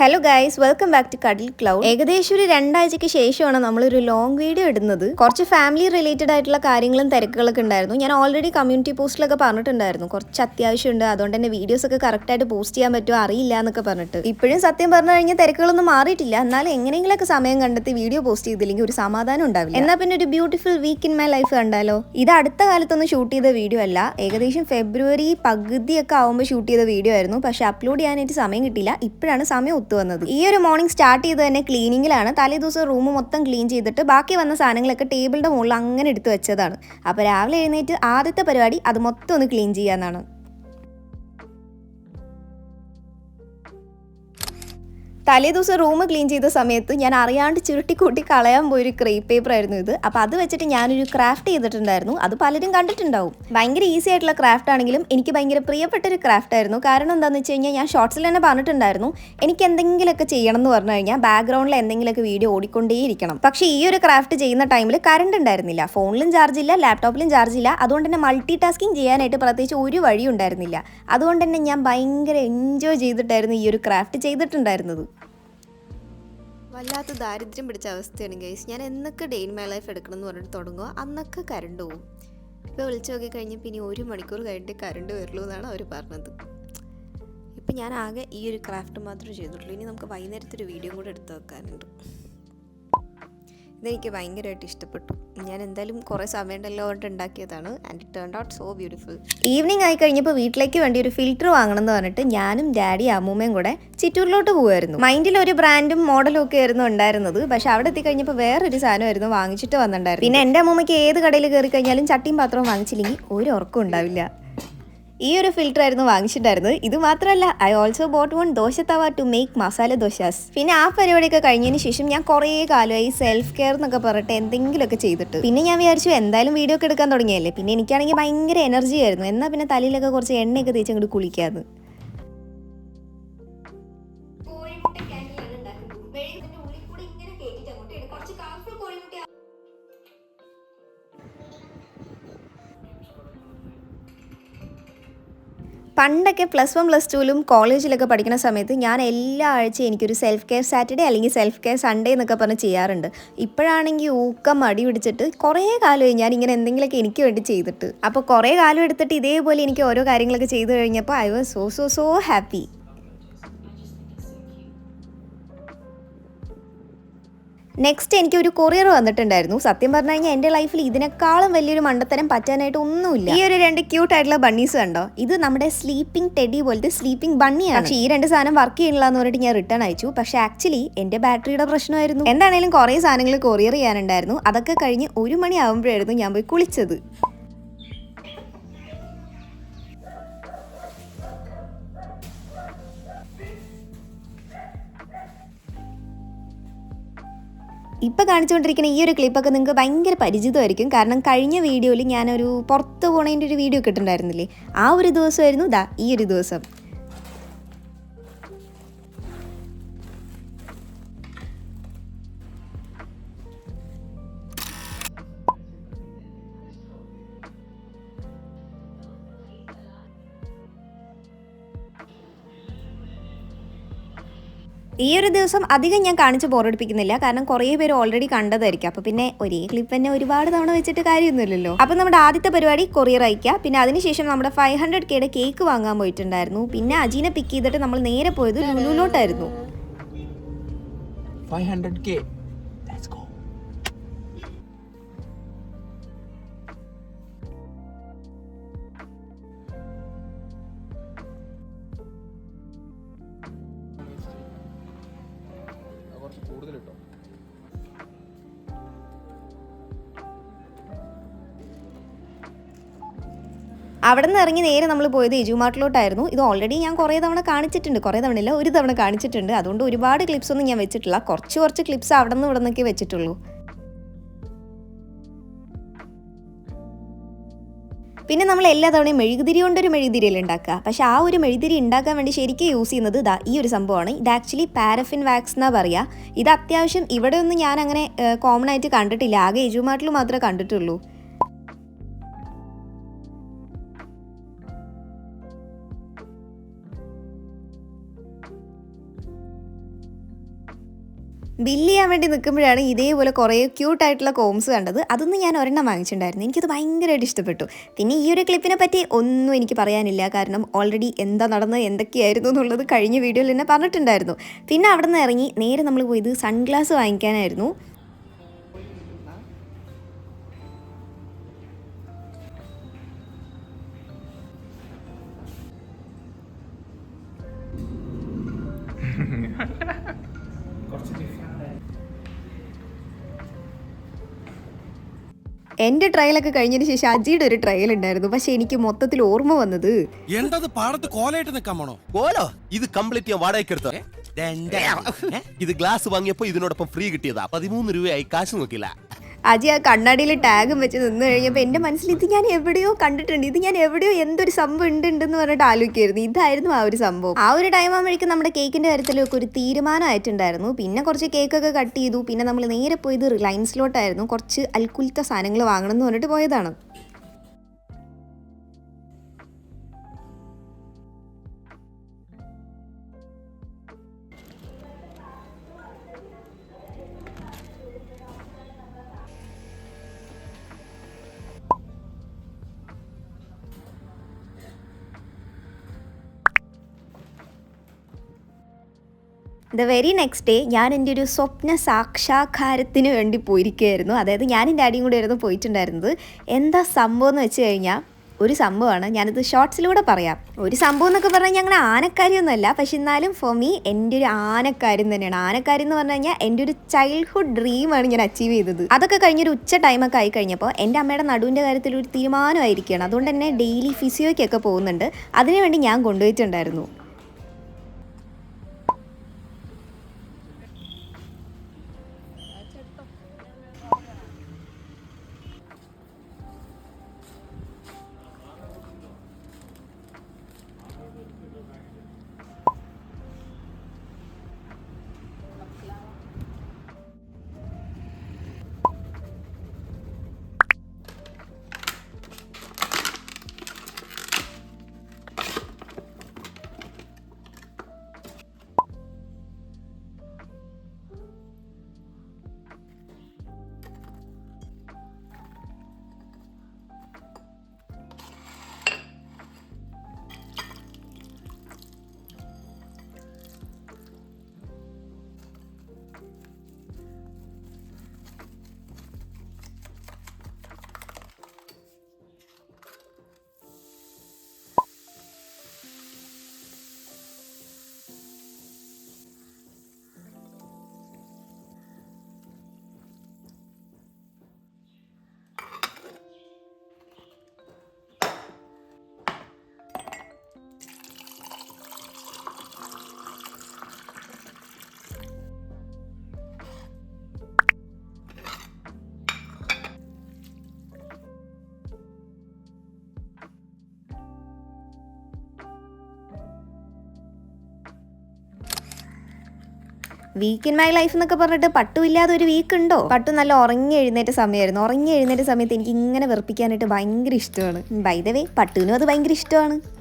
Hello guys welcome back to Kadal cloud ഏകദേശം ഒരു രണ്ടാഴ്ചയ്ക്ക് ശേഷമാണ് നമ്മളൊരു ലോങ് വീഡിയോ ഇടുന്നത്. കുറച്ച് ഫാമിലി റിലേറ്റഡ് ആയിട്ടുള്ള കാര്യങ്ങളും തിരക്കുകളൊക്കെ ഉണ്ടായിരുന്നു. ഞാൻ ഓൾറെഡി കമ്മ്യൂണിറ്റി പോസ്റ്റിലൊക്കെ പറഞ്ഞിട്ടുണ്ടായിരുന്നു. കുറച്ച് അത്യാവശ്യമുണ്ട്. അതുകൊണ്ട് തന്നെ വീഡിയോസ് ഒക്കെ കറക്റ്റായിട്ട് പോസ്റ്റ് ചെയ്യാൻ പറ്റുമോ അറിയില്ല എന്നൊക്കെ പറഞ്ഞിട്ട്. ഇപ്പോഴും സത്യം പറഞ്ഞു കഴിഞ്ഞാൽ തിരക്കുകളൊന്നും മാറിയിട്ടില്ല. എന്നാലും എങ്ങനെയെങ്കിലൊക്കെ സമയം കണ്ടെത്തി വീഡിയോ പോസ്റ്റ് ചെയ്തില്ലെങ്കിൽ ഒരു സമാധാനം ഉണ്ടാവില്ല. എന്നാൽ പിന്നെ ഒരു beautiful week in my life കണ്ടാലോ? ഇത് അടുത്ത കാലത്തൊന്നും ഷൂട്ട് ചെയ്ത വീഡിയോ അല്ല. ഏകദേശം ഫെബ്രുവരി പകുതിയൊക്കെ ആവുമ്പോൾ ഷൂട്ട് ചെയ്ത വീഡിയോ ആയിരുന്നു. പക്ഷേ അപ്ലോഡ് ചെയ്യാനായിട്ട് സമയം കിട്ടിയില്ല. ഇപ്പോഴാണ് സമയം ഒത്തു വന്നത്. ഈ ഒരു മോർണിംഗ് സ്റ്റാർട്ട് ചെയ്ത് തന്നെ ക്ലീനിങ്ങിലാണ് തലേ ദിവസം റൂം മൊത്തം ക്ലീൻ ചെയ്തിട്ട് ബാക്കി വന്ന സാധനങ്ങളൊക്കെ ടേബിളിന്റെ മുകളിൽ അങ്ങനെ എടുത്തു വെച്ചതാണ്. അപ്പോൾ രാവിലെ എഴുന്നേറ്റ് ആദ്യത്തെ പരിപാടി അത് മൊത്തം ഒന്ന് ക്ലീൻ ചെയ്യാന്നാണ്. തലേ ദിവസം റൂം ക്ലീൻ ചെയ്ത സമയത്ത് ഞാൻ അറിയാണ്ട് ചുരുട്ടിക്കൂട്ടി കളയാൻ പോയൊരു ക്രേപ്പ് പേപ്പർ ആയിരുന്നു ഇത്. അപ്പോൾ അത് വെച്ചിട്ട് ഞാനൊരു ക്രാഫ്റ്റ് ചെയ്തിട്ടുണ്ടായിരുന്നു. അത് പലരും കണ്ടിട്ടുണ്ടാവും. ഭയങ്കര ഈസി ആയിട്ടുള്ള ക്രാഫ്റ്റ് ആണെങ്കിലും എനിക്ക് ഭയങ്കര പ്രിയപ്പെട്ട ഒരു ക്രാഫ്റ്റ് ആയിരുന്നു. കാരണം എന്താണെന്ന് വെച്ച് കഴിഞ്ഞാൽ ഞാൻ ഷോർട്സിൽ തന്നെ പറഞ്ഞിട്ടുണ്ടായിരുന്നു എനിക്ക് എന്തെങ്കിലുമൊക്കെ ചെയ്യണം എന്ന് പറഞ്ഞു കഴിഞ്ഞാൽ ബാക്ക്ഗ്രൗണ്ടിൽ എന്തെങ്കിലുമൊക്കെ വീഡിയോ ഓടിക്കൊണ്ടേയിരിക്കണം. പക്ഷേ ഈ ഒരു ക്രാഫ്റ്റ് ചെയ്യുന്ന ടൈമിൽ കറണ്ട് ഉണ്ടായിരുന്നില്ല. ഫോണിലും ചാർജ് ഇല്ല ലാപ്ടോപ്പിലും ചാർജ് ഇല്ല. അതുകൊണ്ട് തന്നെ മൾട്ടി ടാസ്കിങ് ചെയ്യാനായിട്ട് പ്രത്യേകിച്ച് ഒരു വഴി ഉണ്ടായിരുന്നില്ല അതുകൊണ്ട് തന്നെ ഞാൻ ഭയങ്കര എൻജോയ് ചെയ്തിട്ടായിരുന്നു ഈ ഒരു ക്രാഫ്റ്റ് ചെയ്തിട്ടുണ്ടായിരുന്നത്. വല്ലാത്ത ദാരിദ്ര്യം പിടിച്ച അവസ്ഥയാണ് ഗൈസ് ഞാൻ എന്നൊക്കെ ഡെയിൻ മൈ ലൈഫ് എടുക്കണം എന്ന് പറഞ്ഞിട്ട് തുടങ്ങുക അന്നൊക്കെ കരണ്ട് പോവും. ഇപ്പോൾ വിളിച്ചു നോക്കി കഴിഞ്ഞപ്പോൾ ഇനി ഒരു മണിക്കൂർ കഴിഞ്ഞിട്ട് കരണ്ട് വരുള്ളൂ എന്നാണ് അവർ പറഞ്ഞത്. ഇപ്പം ഞാൻ ആകെ ഈ ഒരു ക്രാഫ്റ്റ് മാത്രമേ ചെയ്തിട്ടുള്ളൂ ഇനി നമുക്ക് വൈകുന്നേരത്തെ ഒരു വീഡിയോ കൂടെ എടുത്ത് വെക്കാനുണ്ട്. ഇതെനിക്ക് ഭയങ്കരമായിട്ട് ഇഷ്ടപ്പെട്ടു. ഞാൻ എന്തായാലും കുറേ സമയം ഉണ്ടല്ലോ കൊണ്ട് ഉണ്ടാക്കിയതാണ് and it turn out so beautiful evening ആയി കഴിഞ്ഞപ്പോൾ വീട്ടിലേക്ക് വേണ്ടി ഒരു ഫിൽറ്റർ വാങ്ങണം എന്ന് പറഞ്ഞിട്ട് ഞാനും ഡാഡി അമ്മൂമ്മയും കൂടെ ചിറ്റൂരിലോട്ട് പോകുമായിരുന്നു മൈൻഡിൽ ഒരു ബ്രാൻഡും മോഡലും ഒക്കെ ആയിരുന്നു ഉണ്ടായിരുന്നത്. പക്ഷെ അവിടെ എത്തിക്കഴിഞ്ഞപ്പോൾ വേറൊരു സാധനമായിരുന്നു വാങ്ങിച്ചിട്ട് വന്നിട്ടുണ്ടായിരുന്നു പിന്നെ എന്റെ അമ്മൂമ്മയ്ക്ക് ഏത് കടയിൽ കയറി കഴിഞ്ഞാലും ചട്ടിയും പാത്രവും വാങ്ങിച്ചില്ലെങ്കിൽ ഒരു ഉറക്കം ഉണ്ടാവില്ല. ഈ ഒരു ഫിൽറ്റർ ആയിരുന്നു വാങ്ങിച്ചിട്ടുണ്ടായിരുന്നത്. ഇത് മാത്രമല്ല I also bought one dosa tawa to make masala dosas പിന്നെ ആ പരിപാടിയൊക്കെ കഴിഞ്ഞതിന് ശേഷം ഞാൻ കുറേ കാലമായി സെൽഫ് കെയർ എന്നൊക്കെ പറഞ്ഞിട്ട് എന്തെങ്കിലുമൊക്കെ ചെയ്തിട്ട്. പിന്നെ ഞാൻ വിചാരിച്ചു എന്തായാലും വീഡിയോ ഒക്കെ എടുക്കാൻ തുടങ്ങിയല്ലേ? പിന്നെ എനിക്കാണെങ്കിൽ ഭയങ്കര എനർജി ആയിരുന്നു. എന്നാൽ പിന്നെ തലയിലൊക്കെ കുറച്ച് എണ്ണയൊക്കെ തേച്ച് അങ്ങോട്ട് കുളിക്കാന്ന്. പണ്ടൊക്കെ പ്ലസ് വൺ പ്ലസ് ടുവിലും കോളേജിലൊക്കെ പഠിക്കുന്ന സമയത്ത് ഞാൻ എല്ലാ ആഴ്ചയും എനിക്കൊരു സെൽഫ് കെയർ സാറ്റർഡേ അല്ലെങ്കിൽ സെൽഫ് കെയർ സൺഡേ എന്നൊക്കെ പറഞ്ഞ് ചെയ്യാറുണ്ട്. ഇപ്പോഴാണെങ്കിൽ ഊക്കം മടി പിടിച്ചിട്ട് കുറേ കാലമായി ഞാൻ ഇങ്ങനെ എന്തെങ്കിലുമൊക്കെ എനിക്ക് വേണ്ടി ചെയ്തിട്ട്. അപ്പോൾ കുറേ കാലം എടുത്തിട്ട് ഇതേപോലെ എനിക്ക് ഓരോ കാര്യങ്ങളൊക്കെ ചെയ്തു കഴിഞ്ഞപ്പോൾ I was so so so happy next എനിക്ക് ഒരു കൊറിയർ വന്നിട്ടുണ്ടായിരുന്നു. സത്യം പറഞ്ഞു കഴിഞ്ഞാൽ എന്റെ ലൈഫിൽ ഇതിനേക്കാളും വലിയൊരു മണ്ടത്തരം പറ്റാനായിട്ട് ഒന്നുമില്ല. ഈ ഒരു രണ്ട് ക്യൂട്ട് ആയിട്ടുള്ള ബണ്ണീസ് കണ്ടോ? ഇത് നമ്മുടെ സ്ലീപ്പിംഗ് ടെഡി പോലത്തെ സ്ലീപ്പിംഗ് ബണ്ണിയാണ് പക്ഷേ ഈ രണ്ട് സാധനം വർക്ക് ചെയ്യണില്ല എന്ന് പറഞ്ഞിട്ട് ഞാൻ റിട്ടേൺ അയച്ചു. പക്ഷേ ആക്ച്വലി എന്റെ ബാറ്ററിയുടെ പ്രശ്നമായിരുന്നു. എന്താണെങ്കിലും കുറേ സാധനങ്ങൾ കൊറിയർ ചെയ്യാനുണ്ടായിരുന്നു. അതൊക്കെ കഴിഞ്ഞ് ഒരു മണി ആകുമ്പോഴായിരുന്നു ഞാൻ പോയി കുളിച്ചത്. ഇപ്പം കാണിച്ചുകൊണ്ടിരിക്കുന്ന ഈ ഒരു ക്ലിപ്പൊക്കെ നിങ്ങൾക്ക് ഭയങ്കര പരിചിതമായിരിക്കും. കാരണം കഴിഞ്ഞ വീഡിയോയിൽ ഞാനൊരു പുറത്ത് പോണതിന്റെ ഒരു വീഡിയോ കിട്ടുന്നുണ്ടായിരുന്നില്ലേ ആ ഒരു ദിവസമായിരുന്നു ദാ ഈ ഒരു ദിവസം. ഈ ഒരു ദിവസം അധികം ഞാൻ കാണിച്ച് ബോറടിപ്പിക്കുന്നില്ല. കാരണം കുറേ പേര് ഓൾറെഡി കണ്ടതായിരിക്കും. അപ്പോൾ പിന്നെ ഒരേ ക്ലിപ്പ് തന്നെ ഒരുപാട് തവണ വെച്ചിട്ട് കാര്യമൊന്നുമില്ലല്ലോ. അപ്പോൾ നമ്മുടെ ആദ്യത്തെ പരിപാടി കൊറിയർ അയക്കുക പിന്നെ അതിനുശേഷം നമ്മുടെ ഫൈവ് ഹൺഡ്രഡ് കെയുടെ കേക്ക് വാങ്ങാൻ പോയിട്ടുണ്ടായിരുന്നു. പിന്നെ അജീനെ പിക്ക് ചെയ്തിട്ട് നമ്മൾ നേരെ പോയത് ലുലുലോട്ടായിരുന്നു 500k. Let's അവിടെ നിന്ന് ഇറങ്ങി നേരെ നമ്മൾ പോയത് എജുമാർട്ടിലോട്ടായിരുന്നു ഇത് ഓൾറെഡി ഞാൻ കുറേ തവണ കാണിച്ചിട്ടുണ്ട്. കുറേ തവണ ഇല്ല ഒരു തവണ കാണിച്ചിട്ടുണ്ട്. അതുകൊണ്ട് ഒരുപാട് ക്ലിപ്സ് ഒന്നും ഞാൻ വെച്ചിട്ടില്ല. കുറച്ച് കുറച്ച് ക്ലിപ്സ് അവിടെ നിന്ന് ഇവിടെ നിന്നൊക്കെ വെച്ചിട്ടുള്ളൂ. പിന്നെ നമ്മൾ എല്ലാ തവണയും മെഴുകുതിരി കൊണ്ടൊരു മെഴുകുതിരിയിൽ ഉണ്ടാക്കുക. പക്ഷേ ആ ഒരു മെഴുകുതിരി ഉണ്ടാക്കാൻ വേണ്ടി ശരിക്കും യൂസ് ചെയ്യുന്നത് ഇതാ ഈ ഒരു സംഭവമാണ്. ഇത് ആക്ച്വലി പാരഫിൻ വാക്സ് എന്നാ പറയുക ഇത് അത്യാവശ്യം ഇവിടെ ഒന്നും ഞാൻ അങ്ങനെ കോമൺ ആയിട്ട് കണ്ടിട്ടില്ല. ആകെ എജുമാട്ടിൽ മാത്രമേ കണ്ടിട്ടുള്ളൂ. ബില്ല് ചെയ്യാൻ വേണ്ടി നിൽക്കുമ്പോഴാണ് ഇതേപോലെ കുറേ ക്യൂട്ടായിട്ടുള്ള കോംസ് കണ്ടത്. അതൊന്നും ഞാൻ ഒരെണ്ണം വാങ്ങിച്ചിട്ടുണ്ടായിരുന്നു. എനിക്കത് ഭയങ്കരമായിട്ട് ഇഷ്ടപ്പെട്ടു. പിന്നെ ഈ ഒരു ക്ലിപ്പിനെ പറ്റി ഒന്നും എനിക്ക് പറയാനില്ല. കാരണം ഓൾറെഡി എന്താ നടന്നത് എന്തൊക്കെയായിരുന്നു എന്നുള്ളത് കഴിഞ്ഞ വീഡിയോയിൽ തന്നെ പറഞ്ഞിട്ടുണ്ടായിരുന്നു. പിന്നെ അവിടെ നിന്ന് ഇറങ്ങി നേരെ നമ്മൾ പോയത് സൺഗ്ലാസ് വാങ്ങിക്കാനായിരുന്നു. എന്റെ ട്രയലൊക്കെ കഴിഞ്ഞതിന് ശേഷം അജിയുടെ ഒരു ട്രയൽ ഉണ്ടായിരുന്നു. പക്ഷെ എനിക്ക് മൊത്തത്തിൽ ഓർമ്മ വന്നത് എന്തത് പാടത്ത് കോലായിട്ട് നിൽക്കാമോ കോലോ ഇത് കംപ്ലീറ്റ് ഞാൻ വാടകയ്ക്ക് എടുത്തോ ഇത് ഗ്ലാസ് വാങ്ങിയപ്പോ ഇതിനോടൊപ്പം ഫ്രീ കിട്ടിയതാ. പതിമൂന്ന് രൂപയായി കാശ് നോക്കില്ല അജി ആ കണ്ണാടിയിൽ ടാഗും വെച്ച് നിന്ന് കഴിഞ്ഞപ്പോൾ എന്റെ മനസ്സിൽ ഇത് ഞാൻ എവിടെയോ കണ്ടിട്ടുണ്ട്. ഇത് ഞാൻ എവിടെയോ എന്തൊരു സംഭവം ഉണ്ട് ഉണ്ടെന്ന് പറഞ്ഞിട്ട് ആലോചിക്കായിരുന്നു ഇതായിരുന്നു ആ ഒരു സംഭവം. ആ ഒരു ടൈം ആകുമ്പോഴേക്കും നമ്മുടെ കേക്കിന്റെ കാര്യത്തിലൊക്കെ ഒരു തീരുമാനമായിട്ടുണ്ടായിരുന്നു. പിന്നെ കുറച്ച് കേക്കൊക്കെ കട്ട് ചെയ്തു. പിന്നെ നമ്മൾ നേരെ പോയത് റിലയൻസിലോട്ടായിരുന്നു കുറച്ച് അൽക്കുലത്തെ സാധനങ്ങൾ വാങ്ങണം എന്ന് പറഞ്ഞിട്ട് പോയതാണ്. ദ വെരി നെക്സ്റ്റ് ഡേ ഞാൻ എന്റെ ഒരു സ്വപ്ന സാക്ഷാത്കാരത്തിന് വേണ്ടി പോയിരിക്കുകയായിരുന്നു. അതായത് ഞാനും ഡാഡിയും കൂടെ ആയിരുന്നു പോയിട്ടുണ്ടായിരുന്നത്. എന്താ സംഭവം എന്ന് വെച്ച് കഴിഞ്ഞാൽ ഒരു സംഭവമാണ്. ഞാനിത് ഷോർട്സിലൂടെ പറയാം. ഒരു സംഭവം എന്നൊക്കെ പറഞ്ഞാൽ ഞങ്ങൾ ആനക്കാരിയൊന്നുമല്ല. പക്ഷെ എന്നാലും ഫോർ മീ എന്റെ ഒരു ആനക്കാര്യം തന്നെയാണ്. ആനക്കാരി എന്ന് പറഞ്ഞു കഴിഞ്ഞാൽ എന്റെ ഒരു ചൈൽഡ്ഹുഡ് ഡ്രീമാണ് ഞാൻ അച്ചീവ് ചെയ്തത്. അതൊക്കെ കഴിഞ്ഞൊരു ഉച്ച ടൈമൊക്കെ ആയി കഴിഞ്ഞപ്പോൾ എന്റെ അമ്മയുടെ നടുവിന്റെ കാര്യത്തിൽ ഒരു തീരുമാനമായിരിക്കുകയാണ്. അതുകൊണ്ട് തന്നെ ഡെയിലി ഫിസിയോയ്ക്കൊക്കെ പോകുന്നുണ്ട്. അതിനുവേണ്ടി ഞാൻ കൊണ്ടുപോയിട്ടുണ്ടായിരുന്നു. വീക്ക് ഇൻ മൈ ലൈഫ് എന്നൊക്കെ പറഞ്ഞിട്ട് പട്ടുമില്ലാതെ ഒരു വീക്ക് ഉണ്ടോ? പട്ടു നല്ല ഉറങ്ങി എഴുന്നേറ്റ സമയമായിരുന്നു. ഉറങ്ങി എഴുന്നേറ്റ സമയത്ത് എനിക്ക് ഇങ്ങനെ വെറുപ്പിക്കാനായിട്ട് ഭയങ്കര ഇഷ്ടമാണ്. ബൈ ദ വേ പട്ടുവിനും അത് ഭയങ്കര ഇഷ്ടമാണ്.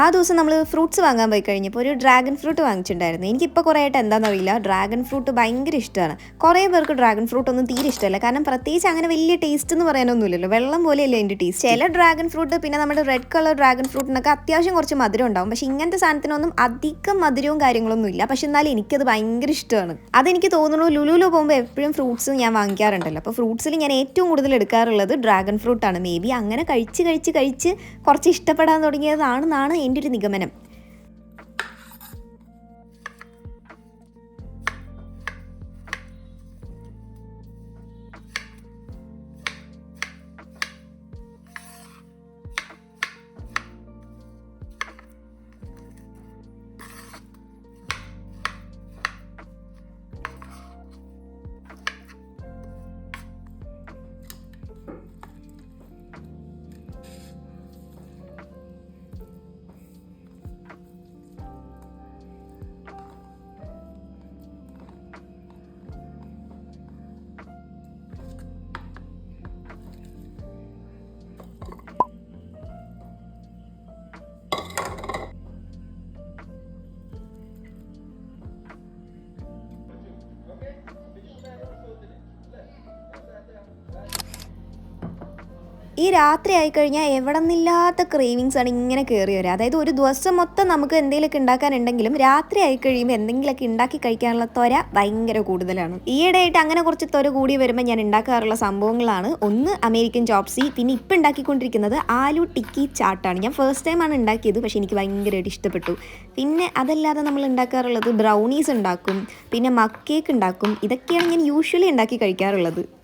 ആ ദിവസം നമ്മൾ ഫ്രൂട്ട്സ് വാങ്ങാൻ പോയി കഴിഞ്ഞപ്പോൾ ഒരു ഡ്രാഗൺ ഫ്രൂട്ട് വാങ്ങിച്ചിട്ടുണ്ടായിരുന്നു. എനിക്കിപ്പോൾ കുറേ ആയിട്ട് എന്താണെന്നറിയില്ല ഡ്രാഗൺ ഫ്രൂട്ട് ഭയങ്കര ഇഷ്ടമാണ്. കുറേ പേർക്ക് ഡ്രാഗൺ ഫ്രൂട്ട് ഒന്നും തീരെ ഇഷ്ടമല്ല. കാരണം പ്രത്യേകിച്ച് അങ്ങനെ വലിയ ടേസ്റ്റ് എന്ന് പറയാനൊന്നുമില്ലല്ലോ. വെള്ളം പോലെയല്ലേ അതിന്റെ ടേസ്റ്റ് ചില ഡ്രാഗൺ ഫ്രൂട്ട് പിന്നെ നമ്മുടെ റെഡ് കളർ ഡ്രാഗൺ ഫ്രൂട്ടിനൊക്കെ അത്യാവശ്യം കുറച്ച് മധുരം ഉണ്ടാവും. പക്ഷേ ഇങ്ങനത്തെ സാധനത്തിനൊന്നും അധികം മധുരവും കാര്യങ്ങളൊന്നും ഇല്ല. പക്ഷെ എന്നാലും എനിക്കത് ഭയങ്കര ഇഷ്ടമാണ്. അതെനിക്ക് തോന്നുന്നു ലുലുലു പോകുമ്പോൾ എപ്പോഴും ഫ്രൂട്ട്സ് ഞാൻ വാങ്ങിക്കാറുണ്ടല്ലോ. അപ്പോൾ ഫ്രൂട്ട്സിൽ ഞാൻ ഏറ്റവും കൂടുതൽ എടുക്കാറുള്ളത് ഡ്രാഗൺ ഫ്രൂട്ടാണ് മേ ബി അങ്ങനെ കഴിച്ച് കഴിച്ച് കഴിച്ച് കുറച്ച് ഇഷ്ടപ്പെടാൻ തുടങ്ങിയതാണെന്നാണ് എന്റെ ഒരു നിഗമനം. ഈ രാത്രി ആയിക്കഴിഞ്ഞാൽ എവിടെ നിന്നില്ലാത്ത ക്രേവിങ്സ് ആണ് ഇങ്ങനെ കയറി വരിക അതായത് ഒരു ദിവസം മൊത്തം നമുക്ക് എന്തെങ്കിലുമൊക്കെ ഉണ്ടാക്കാനുണ്ടെങ്കിലും രാത്രി ആയി കഴിയുമ്പോൾ എന്തെങ്കിലുമൊക്കെ ഉണ്ടാക്കി കഴിക്കാനുള്ള ത്വര ഭയങ്കര കൂടുതലാണ്. ഈയിടെയായിട്ട് അങ്ങനെ കുറച്ച് ത്വര കൂടി വരുമ്പോൾ ഞാൻ ഉണ്ടാക്കാറുള്ള സംഭവങ്ങളാണ്. ഒന്ന് അമേരിക്കൻ ചോപ്സി പിന്നെ ഇപ്പം ഉണ്ടാക്കിക്കൊണ്ടിരിക്കുന്നത് ആലു ടിക്കി ചാട്ടാണ് ഞാൻ ഫസ്റ്റ് ടൈമാണ് ഉണ്ടാക്കിയത് പക്ഷേ എനിക്ക് ഭയങ്കരമായിട്ട് ഇഷ്ടപ്പെട്ടു. പിന്നെ അതല്ലാതെ നമ്മൾ ഉണ്ടാക്കാറുള്ളത് ബ്രൗണീസ് ഉണ്ടാക്കും പിന്നെ മക്കേക്ക് ഉണ്ടാക്കും ഇതൊക്കെയാണ് ഞാൻ യൂഷ്വലി ഉണ്ടാക്കി കഴിക്കാറുള്ളത്.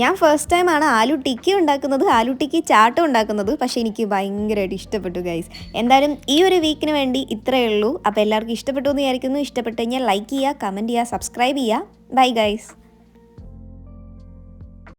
ഞാൻ ഫസ്റ്റ് ടൈമാണ് ആലു ടിക്കി ഉണ്ടാക്കുന്നത് ആലു ടിക്കി ചാട്ടം ഉണ്ടാക്കുന്നത്. പക്ഷേ എനിക്ക് ഭയങ്കരമായിട്ട് ഇഷ്ടപ്പെട്ടു ഗൈസ് എന്തായാലും ഈ ഒരു വീക്കിന് വേണ്ടി ഇത്രയേ ഉള്ളൂ. അപ്പോൾ എല്ലാവർക്കും ഇഷ്ടപ്പെട്ടു എന്ന് വിചാരിക്കുന്നു. ഇഷ്ടപ്പെട്ടു കഴിഞ്ഞാൽ ലൈക്ക് ചെയ്യുക കമന്റ് ചെയ്യുക സബ്സ്ക്രൈബ് ചെയ്യുക. Bye guys